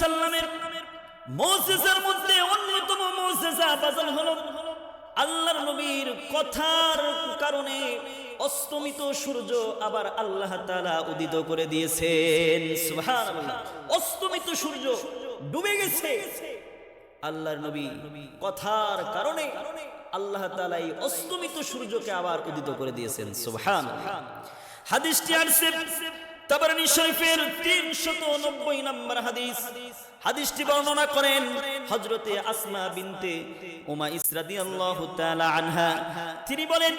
সাল্লামের মৌসেসার মধ্যে অন্যতম মৌসেসা বাজান হলো। আল্লাহর নবীর কথার কারণে অস্তমিত সূর্য আবার আল্লাহ তাআলা উদিত করে দিয়েছেন। অস্তমিত সূর্য ডুবে গেছে। আল্লাহর নবী কথার কারণে আল্লাহ তাআলা এই অস্তমিত সূর্যকে আবার উদিত করে দিয়েছেন। সুবহানাল্লাহ। হাদিসটি তাবারানী শরীফের 390 নম্বর হাদিস। হাদিসটি বর্ণনা করেন হযরতে আসমা বিনতে উমা ইসরাদিয়াল্লাহু তাআলা আনহা। তিনি বলেন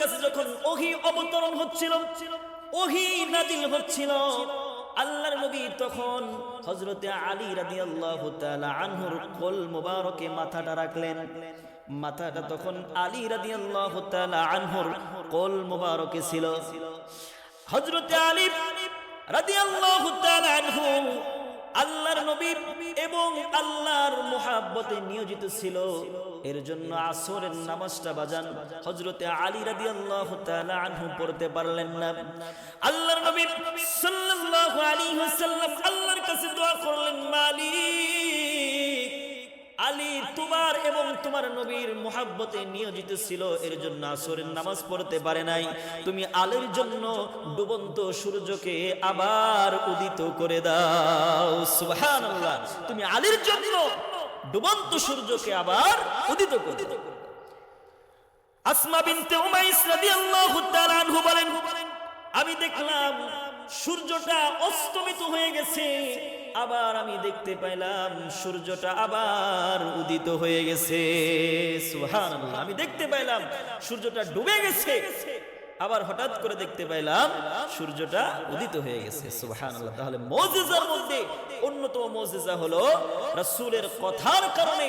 কাছে যখন ওহী অবতরণ হচ্ছিল, ওহী নাজিল হচ্ছিল, আল্লাহর নবী তখন হযরতে আলী রাদিয়াল্লাহু তাআলা আনহুর কোল মোবারকে মাথাটা রাখলেন। মাথাটা তখন আলী রাদিয়াল্লাহু তাআলা আনহুর কোল মোবারকে ছিল। হযরতে আলী রাদিয়াল্লাহু তাআলা আনহু আল্লাহর নবী এবং আল্লাহর মুহাব্বতে নিয়োজিত ছিল। এর জন্য আসরের নামাজটা বাজান হযরতে আলী রাদিয়াল্লাহু তাআলা আনহু পড়তে পারলেন না। আল্লাহর নবী সাল্লাল্লাহু আলাইহি ওয়াসাল্লাম আল্লাহর কাছে দোয়া করলেন, মালিক আলী তোমার এবং তোমার নবীর মুহাব্বতে নিয়োজিত ছিল, এর জন্য আসরের নামাজ পড়তে পারে নাই। তুমি আলীর জন্য ডুবন্ত সূর্যকে আবার উদিত করে দাও। সুবহানাল্লাহ, তুমি আলীর জন্য ডুবন্ত সূর্যকে আবার উদিত করে দাও। আসমা বিনতে উমাইস রাদিয়াল্লাহু আমি দেখলাম সূর্যটা অস্তমিত হয়ে গেছে, আবার আমি দেখতে পাইলাম সূর্যটা আবার উদিত হয়ে গেছে। আমি দেখতে পাইলাম সূর্যটা ডুবে গেছে, আবার হঠাৎ করে দেখতে পাইলাম সূর্যটা উদিত হয়ে গেছে। সুবহানাল্লাহ, তাহলে মুজিজার মধ্যে অন্যতম মুজিজা হলো রাসূলের কথার কারণে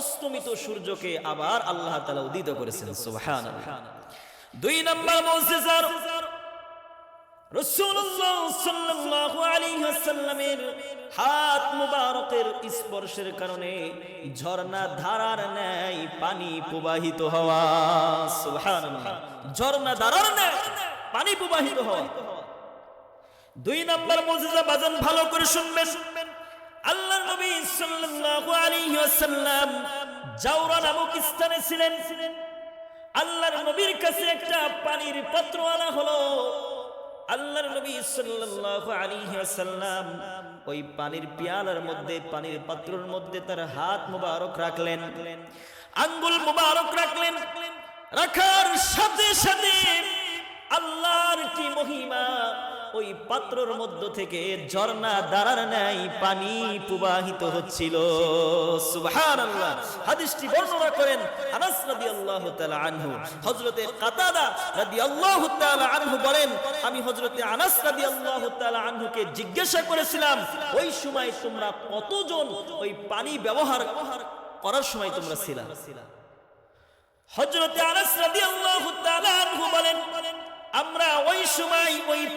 অস্তমিত সূর্যকে আবার আল্লাহ তাআলা উদিত করেছেন। সুবহানাল্লাহ। দুই নম্বর মুজিজার হাত মুবারকের স্পর্শের কারণে ঝর্ণা ধারার ন্যায় পানি প্রবাহিত হওয়া ঝর্ণা ধারার ন্যায় পানি প্রবাহিত হওয়া। দুই নম্বর মুজিজা বাজান ভালো করে শুনবেন। আল্লাহ নবী সাল্লাল্লাহু আলাইহি ওয়াসাল্লাম জাওরা নামক স্থানে ছিলেন। আল্লাহর নবীর কাছে একটা পানির পাত্র আনা হলো আল্লাহর নবী সাল্লাল্লাহু আলাইহি ওয়াসাল্লাম ওই পানির পেয়ালার মধ্যে, পানির পাত্রর মধ্যে তার হাত মুবারক রাখলেন। আঙ্গুল মুবারক রাখলেন। রাখার সাথে সাথে ওই পাত্রর মধ্য থেকে ঝর্ণা দাঁড়ার ন্যায় পানি প্রবাহিত হচ্ছিল। হাদিসটি বর্ণনা করেন আনাস আনহু। কাতাদা আনহু বলেন, আমি আনাস আনহুকে জিজ্ঞাসা করেছিলাম, ওই সময় তোমরা কতজন ওই পানি ব্যবহার করার সময় তোমরা ছিলা? হযরতে আনাস রাদিয়াল্লাহু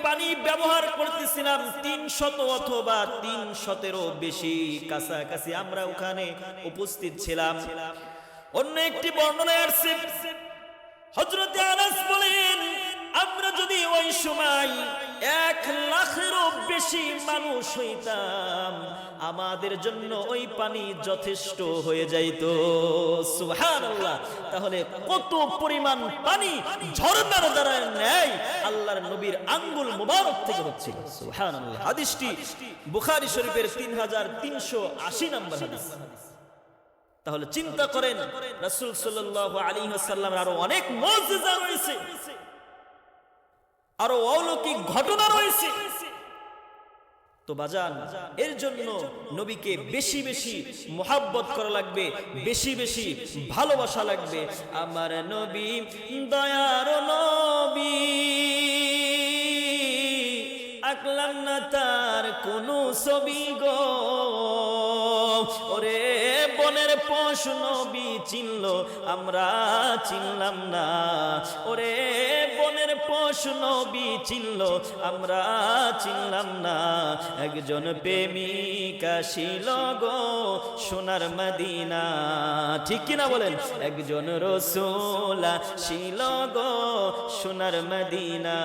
পানি ব্যবহার করতেছিলাম তিন শত অথবা তিন শতেরও বেশি কাছাকাছি আমরা ওখানে উপস্থিত ছিলাম। অন্য একটি বর্ণনায় আসছে হজরত আনাস বলেন, আমরা যদি ওই সময় এক বেশি মানুষ হইতাম, আমাদের জন্য ওই পানি যথেষ্ট হয়ে যাইত। তাহলে কত পরিমাণ পানি ঝর্ণার দ্বারা নেয় আল্লাহর নবীর আঙ্গুল মুবারক থেকে হচ্ছিল। সুবহানাল্লাহ। হাদিসটি বুখারী শরীফের 3380 নম্বর হাদিস। তাহলে চিন্তা করেন, রাসূল সাল্লাল্লাহু আলাইহি ওয়াসাল্লামের আরও অনেক মুজিজা রয়েছে। আরও অলৌকিক ঘটনা রয়েছে। তো বাজান, এর জন্য নবীকে বেশি বেশি মোহাব্বত করা লাগবে, বেশি বেশি ভালোবাসা লাগবে। আমার নবী, দয়ার নবী। আঁকলাম না তার কোনো ছবি গো। ওরে বনের পশ নবী চিনল, আমরা চিনলাম না। ওরে বনের বিচিনল চিনল, আমরা চিনলাম না। একজন প্রেমিকা আসিল গো সোনার মদিনা। ঠিক কিনা বলেন? একজন রসোলা শিল গো সোনার মদিনা।